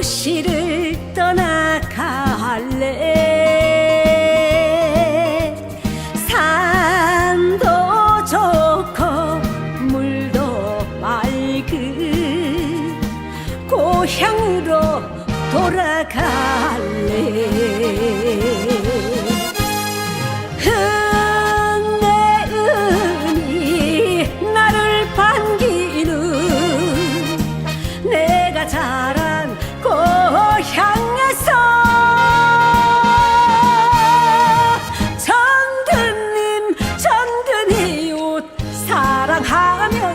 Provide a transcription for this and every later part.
이 도시를 떠나갈래? 산도 좋고 물도 맑은 고향으로 돌아갈래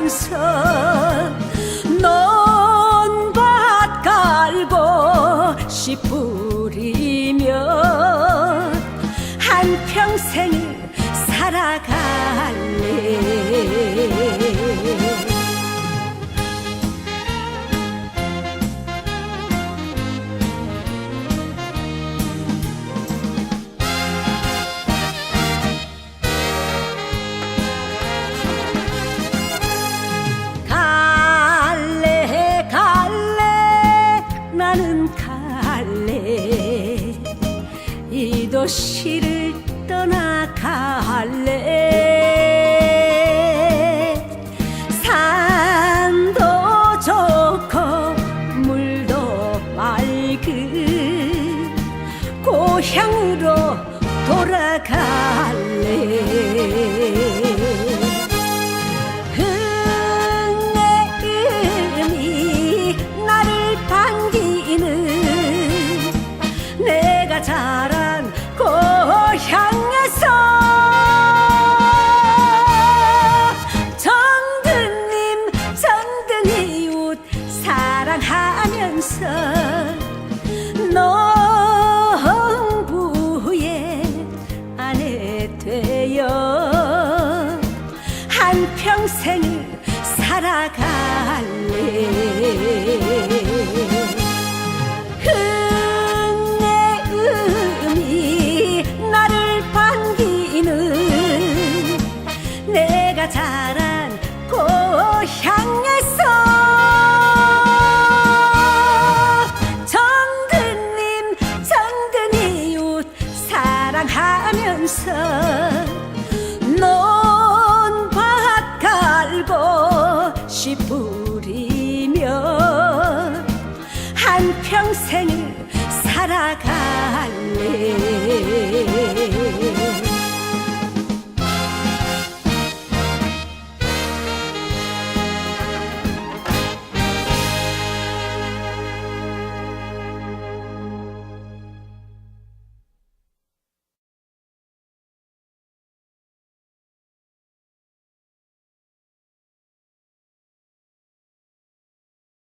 사랑하면서 논밭 갈고 씨뿌 도시를 떠나갈래? 산도 좋고 물도 맑은 고향으로 돌아갈래 사랑하면서 농부의 아내 되어 한평생을 살아갈래 하면서 논밭 갈고 씨 뿌리며 한평생을 살아갈래.